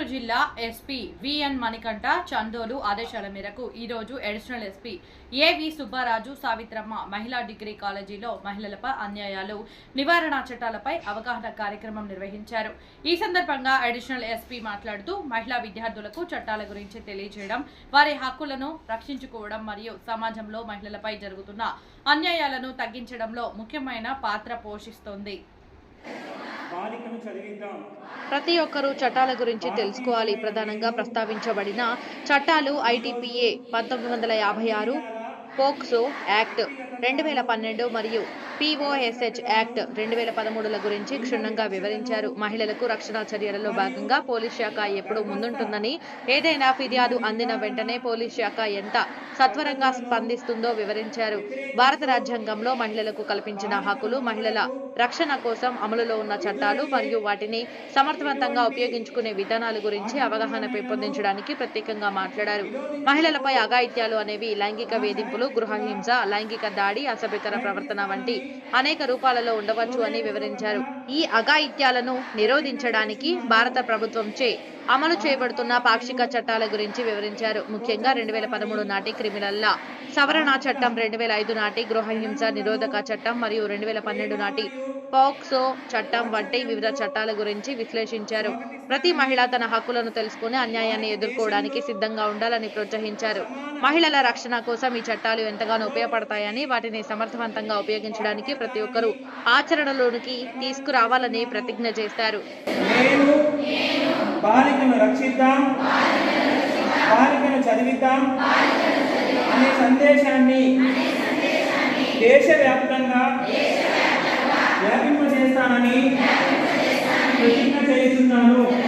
గుంటూరు జిల్లా SP VN Manikanta Chandolu ఆదేశాల మేరకు ఈరోజు అడిషనల్ ఎస్పీ ఏవి సుబ్బారాజు సావిత్రమ్మ మహిళా డిగ్రీ కాలేజీలో మహిళలపై అన్యాయాలు నివారణ చట్టాలపై అవగాహన కార్యక్రమం నిర్వహించారు. ఈ సందర్భంగా అడిషనల్ ఎస్పీ మాట్లాడుతూ మహిళా విద్యార్థులకు చట్టాల గురించి తెలియజేయడం వారి హక్కులను రక్షించుకోవడం మరియు సమాజంలో మహిళలపై జరుగుతున్న అన్యాయాలను తగ్గించడంలో ముఖ్యమైన పాత్ర పోషిస్తోంది. ప్రతి ఒక్కరూ చట్టాల గురించి తెలుసుకోవాలి ప్రధానంగా ప్రస్తావించబడిన చట్టాలు ఐటీపీఏ పంతొమ్మిది వందల యాభై ఆరు పోక్సో యాక్ట్ రెండు వేల పన్నెండు మరియు పిఓఎస్హెచ్ యాక్ట్ రెండు వేల పదమూడుల గురించి క్షుణ్ణంగా వివరించారు. మహిళలకు రక్షణ చర్యలలో భాగంగా పోలీస్ శాఖ ఎప్పుడూ ముందుంటుందని ఏదైనా ఫిర్యాదు అందిన వెంటనే పోలీస్ శాఖ ఎంత సత్వరంగా స్పందిస్తుందో వివరించారు. భారత రాజ్యాంగంలో మహిళలకు కల్పించిన హక్కులు మహిళల రక్షణ కోసం అమలులో ఉన్న చట్టాలు మరియు వాటిని సమర్థవంతంగా ఉపయోగించుకునే విధానాల గురించి అవగాహన పెంపొందించడానికి ప్రత్యేకంగా మాట్లాడారు. మహిళలపై అఘాయిత్యాలు అనేవి లైంగిక వేధింపులు గృహహింస లైంగిక దాడి అసభ్యకర ప్రవర్తన వంటి అనేక రూపాలలో ఉండవచ్చు అని వివరించారు. ఈ అఘాయిత్యాలను నిరోధించడానికి భారత ప్రభుత్వంచే అమలు చేయబడుతున్న పాక్షిక చట్టాల గురించి వివరించారు. ముఖ్యంగా రెండు వేల పదమూడు నాటి క్రిమినల్ల సవరణ చట్టం రెండు వేల ఐదు నాటి గృహహింస నిరోధక చట్టం మరియు రెండు వేల పన్నెండు నాటి పాక్సో చట్టం వంటి వివిధ చట్టాల గురించి విశ్లేషించారు. ప్రతి మహిళ తన హక్కులను తెలుసుకుని అన్యాయాన్ని ఎదుర్కోవడానికి సిద్ధంగా ఉండాలని ప్రోత్సహించారు. మహిళల రక్షణ కోసం ఈ చట్టాలు ఎంతగానో ఉపయోగపడతాయని వాటిని సమర్థవంతంగా ఉపయోగించడానికి ప్రతి ఒక్కరూ ఆచరణలోనికి తీసుకురావాలని ప్రతిజ్ఞ చేశారు. చదివిద్దాం అనే సందేశాన్ని దేశవ్యాప్తంగా వ్యాపింపజేస్తానని ప్రతిజ్ఞ చేస్తున్నాను.